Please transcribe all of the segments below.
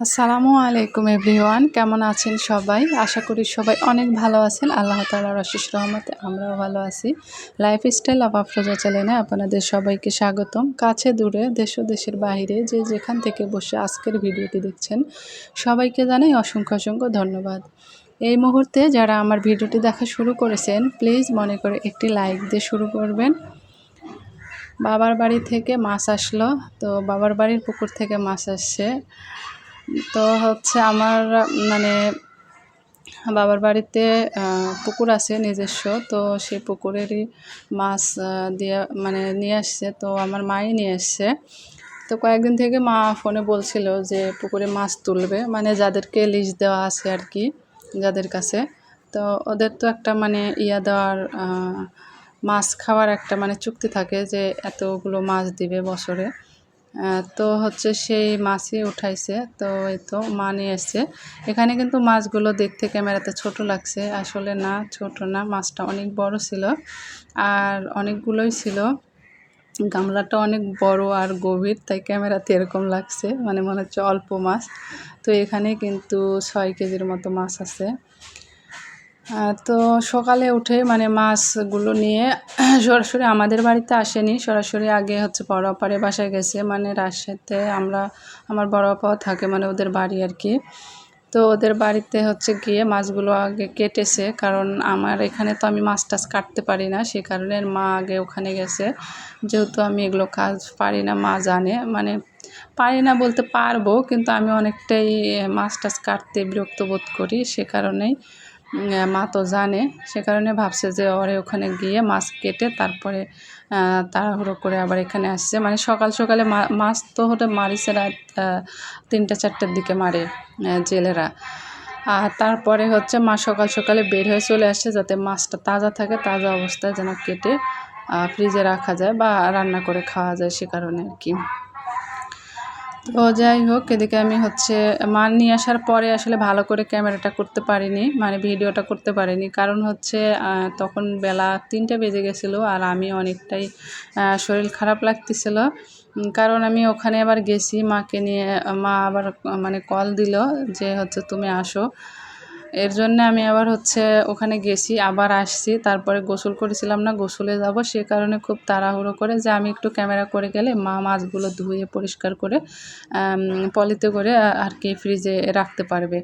আসসালামু আলাইকুম এভরিওয়ান, কেমন আছেন সবাই? আশা করি সবাই অনেক ভালো আছেন। আল্লাহ তালার আশিস রহমতে আমরাও ভালো আছি। লাইফস্টাইল অফ আফরোজা চ্যানেলে আপনাদের সবাইকে স্বাগতম। কাছে দূরে, দেশ দেশের বাইরে যে যেখান থেকে বসে আজকের ভিডিওটি দেখছেন, সবাইকে জানাই অসংখ্য অসংখ্য ধন্যবাদ। এই মুহূর্তে যারা আমার ভিডিওটি দেখা শুরু করেছেন প্লিজ মনে করে একটি লাইক দিয়ে শুরু করবেন। বাবার বাড়ি থেকে মাছ আসলো, তো বাবার বাড়ির পুকুর থেকে মাছ আসছে। তো হচ্ছে আমার মানে বাবার বাড়িতে পুকুর আছে নিজস্ব, তো সেই পুকুরেরই মাছ দিয়ে মানে নিয়ে আসছে, তো আমার মাই নিয়ে এসছে তো কয়েকদিন থেকে মা ফোনে বলছিল যে পুকুরে মাছ তুলবে মানে যাদেরকে লিজ দেওয়া আছে আর কি, যাদের কাছে। তো ওদের তো একটা মানে ইয়া দেওয়ার মাছ খাওয়ার একটা মানে চুক্তি থাকে যে এতগুলো মাছ দিবে বছরে। তো হচ্ছে সেই মাছই উঠাইছে। তো এই তো মা নিয়ে এসছে এখানে কিন্তু মাছগুলো দেখতে ক্যামেরাতে ছোট লাগছে। আসলে না, ছোট না, মাছটা অনেক বড় ছিল আর অনেকগুলোই ছিল। গামলাটা অনেক বড় আর গভীর, তাই ক্যামেরাতে এরকম লাগছে। মানে মনে হচ্ছে অল্প মাছ। তো এখানে কিন্তু ছয় কেজির মতো মাছ আছে। তো সকালে উঠে মানে মাছগুলো নিয়ে সরাসরি আমাদের বাড়িতে আসেনি। সরাসরি আগে হচ্ছে বড় আপারে বাসায় গেছে। মানে রাজশাহীতে আমরা, আমার বড় আপাও থাকে মানে ওদের বাড়ি আর কি। তো ওদের বাড়িতে হচ্ছে গিয়ে মাছগুলো আগে কেটেছে। কারণ আমার এখানে তো আমি মাছ টাছ কাটতে পারি না, সে কারণে মা আগে ওখানে গেছে। যেহেতু আমি এগুলো কাজ পারি না, মা জানে। মানে পারি না বলতে পারব, কিন্তু আমি অনেকটাই মাছ টাছ কাটতে বিরক্ত বোধ করি, সে কারণেই মা তো জানে। সে কারণে ভাবছে যে ওরে ওখানে গিয়ে মাছ কেটে তারপরে তাড়াহুড়ো করে আবার এখানে আসছে। মানে সকাল সকালে মাছ তো হতে মারিছে রাত তিনটা, চারটের দিকে মারে জেলেরা। আর তারপরে হচ্ছে মা সকাল সকালে বের হয়ে চলে আসছে যাতে মাছটা তাজা থাকে, তাজা অবস্থায় যেন কেটে ফ্রিজে রাখা যায় বা রান্না করে খাওয়া যায় সে কারণে আর কি। তো যাই হোক, এদিকে আমি হচ্ছে মাল নিয়ে আসার পরে আসলে ভালো করে ক্যামেরাটা করতে পারিনি মানে ভিডিওটা করতে পারিনি। কারণ হচ্ছে তখন বেলা তিনটে বেজে গেছিল আর আমি অনেকটাই শরীর খারাপ লাগতেছিল। কারণ আমি ওখানে আবার গেছি, মাকে নিয়ে, মা আবার মানে কল দিল যে হচ্ছে তুমি আসো। এর জন্য আমি আবার হচ্ছে ওখানে গেছি, আবার আসছি। তারপরে গোসল করেছিলাম না, গোসলে যাব। সে কারণে খুব তাড়াহুড়ো করে যে আমি একটু ক্যামেরা করে গেলে মা মাছগুলো ধুয়ে পরিষ্কার করে পলিতে করে আর কি ফ্রিজে রাখতে পারবে।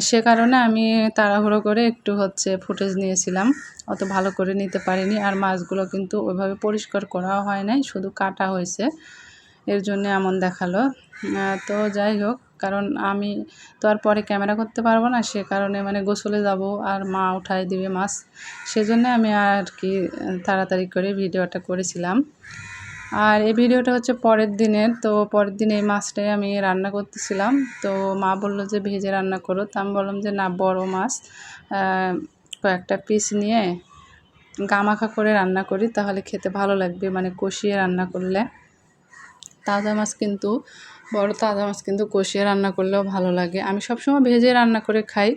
সে কারণে আমি তাড়াহুড়ো করে একটু হচ্ছে ফুটেজ নিয়েছিলাম। অত ভালো করে নিতে পারিনি। আর মাছগুলো কিন্তু ওইভাবে পরিষ্কার করাও হয় নাই, শুধু কাটা হয়েছে। এর জন্য এমন দেখাল। তো যাই হোক। কারণ আমি তো আর পরে ক্যামেরা করতে পারব না, সে কারণে মানে গোসলে যাব আর মা উঠায় দিবে মাছ। সেজন্য আমি আর কি তাড়াতাড়ি করে ভিডিওটা করেছিলাম। আর এই ভিডিওটা হচ্ছে পরের দিনের, তো পরের দিন এই মাছটাই আমি রান্না করতেছিলাম। তো মা বলল যে, ভেজে রান্না করো। তো আমি বললাম যে, না, বড় মাছ কয়েকটা পিস নিয়ে গামাখা করে রান্না করি, তাহলে খেতে ভালো লাগবে। মানে কষিয়ে রান্না করলে। তাজা মাছ কিন্তু বড় তাজা মাছ কিন্তু কষিয়ে রান্না করলেও ভালো লাগে। আমি সবসময় ভেজে রান্না করে খাই।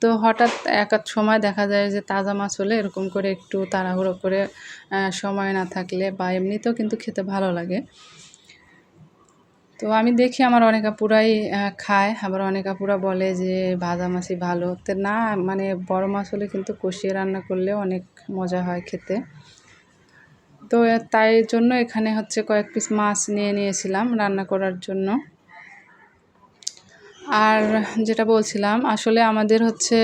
তো হঠাৎ এক এক সময় দেখা যায় যে তাজা মাছ হলে এরকম করে একটু তাড়াহুড়ো করে সময় না থাকলে বা এমনিতেও কিন্তু খেতে ভালো লাগে। তো আমি দেখি আমার অনেক আপুরাই খায়। আবার অনেক আপুরা বলে যে ভাজা মাছই ভালো। তো না মানে বড় মাছ হলে কিন্তু কষিয়ে রান্না করলে অনেক মজা হয় খেতে। তো তাই জন্য এখানে হচ্ছে কয়েক পিস মাছ নিয়ে নিয়েছিলাম রান্না করার জন্য। আর যেটা বলছিলাম, আসলে আমাদের হচ্ছে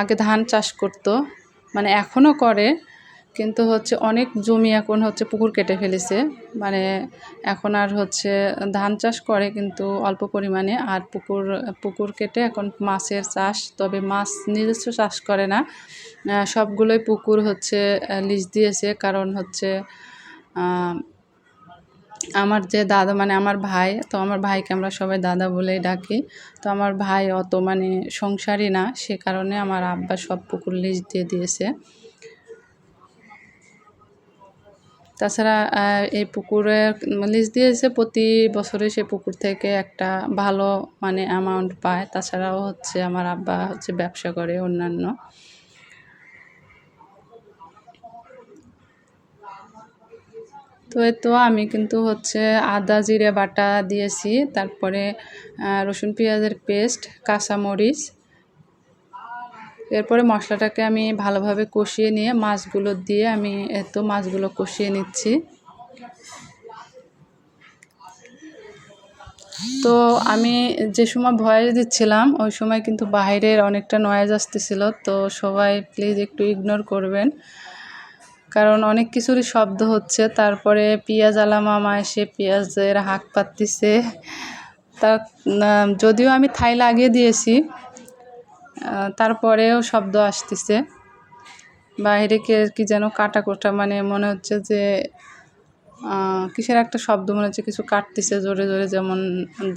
আগে ধান চাষ করতো মানে এখনও করে কিন্তু হচ্ছে অনেক জমি এখন হচ্ছে পুকুর কেটে ফেলেছে। মানে এখন আর হচ্ছে ধান চাষ করে কিন্তু অল্প পরিমাণে। আর পুকুর পুকুর কেটে এখন মাছের চাষ, তবে মাছ নিজস্ব চাষ করে না। সবগুলোই পুকুর হচ্ছে লিজ দিয়েছে। কারণ হচ্ছে আমার যে দাদা মানে আমার ভাই, তো আমার ভাইকে আমরা সবাই দাদা বলেই ডাকি। তো আমার ভাই অত মানে সংসারই না, সে কারণে আমার আব্বা সব পুকুর লিজ দিয়ে দিয়েছে। তাছাড়া এই পুকুরে লিজ দিয়েছে প্রতি বছরে সে পুকুর থেকে একটা ভালো মানে অ্যামাউন্ট পায়। তাছাড়াও হচ্ছে আমার আব্বা হচ্ছে ব্যবসা করে অন্যান্য। তো তো আমি কিন্তু হচ্ছে আদা, জিরে বাটা দিয়েছি, তারপরে রসুন পেঁয়াজের পেস্ট কাঁচামরিচ এরপরে মশলাটাকে আমি ভালোভাবে কষিয়ে নিয়ে মাছগুলো দিয়ে আমি এত মাছগুলো কষিয়ে নিচ্ছি। তো আমি যে সময় ভয়েস দিচ্ছিলাম, ওই সময় কিন্তু বাইরের অনেকটা নয়েজ আসতেছিল, তো সবাই প্লিজ একটু ইগনোর করবেন। কারণ অনেক কিছুরই শব্দ হচ্ছে, তারপরে পেঁয়াজ আলা মামা এসে পেঁয়াজের হাঁক পাততেছে তা যদিও আমি থাই লাগিয়ে দিয়েছি তারপরেও শব্দ আসতেছে। বাইরে কে কি যেন কাটা কোটা মানে মনে হচ্ছে যে কিসের একটা শব্দ, মনে হচ্ছে কিছু কাটতেছে জোরে জোরে, যেমন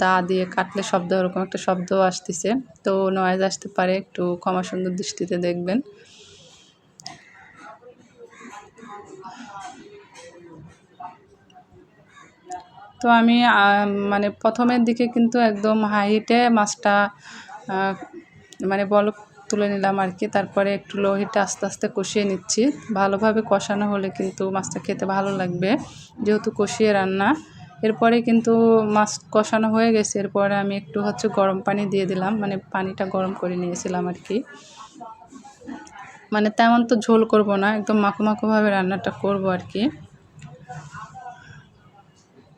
দা দিয়ে কাটলে শব্দ, ওরকম একটা শব্দ আসতেছে। তো নয়েজ আসতে পারে, একটু ক্ষমা সুন্দর দৃষ্টিতে দেখবেন। তো আমি মানে প্রথমের দিকে কিন্তু একদম হাইটে মাছটা মানে বলক তুলে নিলাম আর কি। তারপরে একটু লো হিটে আস্তে আস্তে কষিয়ে নিচ্ছি। ভালোভাবে কষানো হলে কিন্তু মাছটা খেতে ভালো লাগবে। যেহেতু কষিয়ে রান্না, এরপরে কিন্তু মাছ কষানো হয়ে গেছে। এরপরে আমি একটু হচ্ছে গরম পানি দিয়ে দিলাম। মানে পানিটা গরম করে নিয়েছিলাম আর কি। মানে তেমন তো ঝোল করব না, একদম মাখো মাখোভাবে রান্নাটা করব আর কি।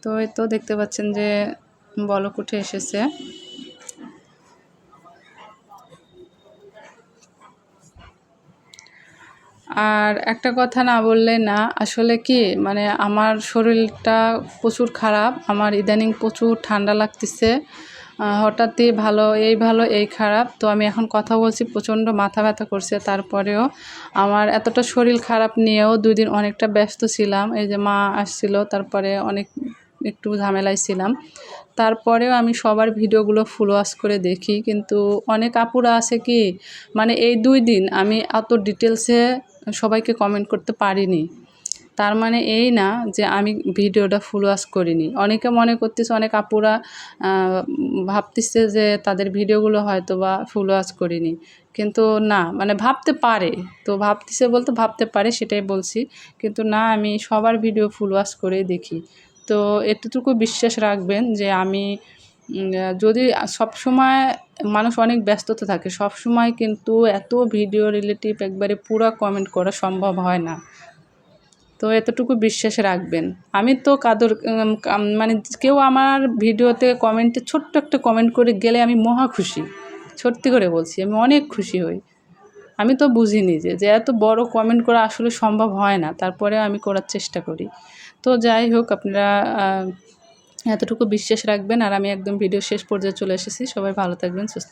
তো এই তো দেখতে পাচ্ছেন যে বলক উঠে এসেছে। আর একটা কথা না বললে না, আসলে কি মানে আমার শরীরটা প্রচুর খারাপ, আমার ইদানিং প্রচুর ঠান্ডা লাগতেছে হঠাৎই ভালো, এই ভালো, এই খারাপ, তো আমি এখন কথা বলছি, প্রচণ্ড মাথা ব্যথা করছে, তারপরেও আমার এতটা শরীর খারাপ নিয়েও দুই দিন অনেকটা ব্যস্ত ছিলাম, এই যে মা আসছিল, তারপরে অনেক একটু ঝামেলায় ছিলাম, তারপরেও আমি সবার ভিডিওগুলো ফুল ওয়াশ করে দেখি, কিন্তু অনেক আপুরা আছে কি মানে এই দুই দিন আমি এত ডিটেলসে সবাইকে কমেন্ট করতে পারিনি। তার মানে এই না যে আমি ভিডিওটা ফুল ওয়াশ করিনি। অনেকে মনে করতেছে, অনেক আপুরা ভাবতেছে যে তাদের ভিডিওগুলো হয়তো বা ফুল ওয়াশ করিনি। কিন্তু না মানে ভাবতে পারে। তো ভাবতেছে বলতে ভাবতে পারে, সেটাই বলছি। কিন্তু না, আমি সবার ভিডিও ফুল ওয়াশ করেই দেখি। তো এতটুকু বিশ্বাস রাখবেন যে আমি যদি সব সময় মানুষ অনেক ব্যস্ততা থাকে, সব সময় কিন্তু এত ভিডিও রিলেটিভ একবারে পুরো কমেন্ট করা সম্ভব হয় না। তো এতটুকু বিশ্বাস রাখবেন। আমি তো কাদর মানে কেউ আমার ভিডিওতে কমেন্টে ছোট্ট একটা কমেন্ট করে গেলে আমি মহা খুশি। সত্যি করে বলছি, আমি অনেক খুশি হই। আমি তো বুঝিনি যে যে এত বড় কমেন্ট করা আসলে সম্ভব হয় না, তারপরে আমি করার চেষ্টা করি। তো যাই হোক, আপনারা এতটুকু বিশ্বাস রাখবেন আর আমি একদম ভিডিও শেষ পর্যায়ে চলে এসেছি। সবাই ভালো থাকবেন, সুস্থ